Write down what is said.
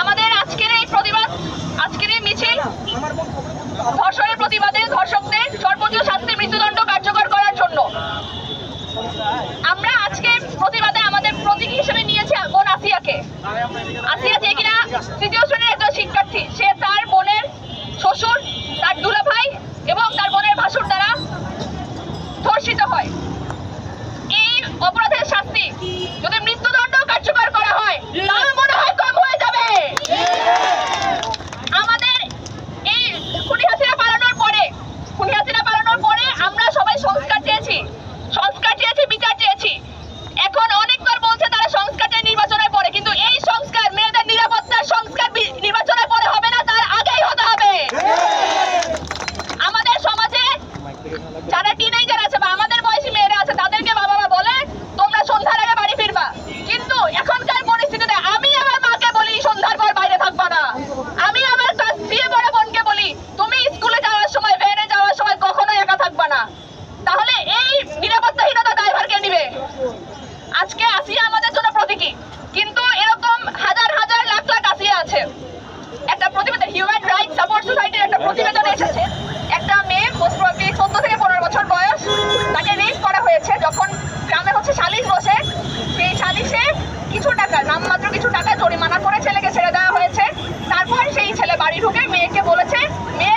আমাদের আজকের এই প্রতিবাদ, আজকের এই মিছিল, ধর্ষণের প্রতিবাদে ধর্ষকদের সর্বোচ্চ শাস্তি মৃত্যুদণ্ড কার্যকর করার জন্য। আমরা আজকে প্রতিবাদে আমাদের প্রতীক হিসেবে নিয়েছি বোন আসিয়াকে শুধুমাত্র কিছু টাকা জরিমানা করে ছেলেকে ছেড়ে দেওয়া হয়েছে। তারপর সেই ছেলে বাড়ি ঢুকে মেয়েকে বলেছে, মেয়ে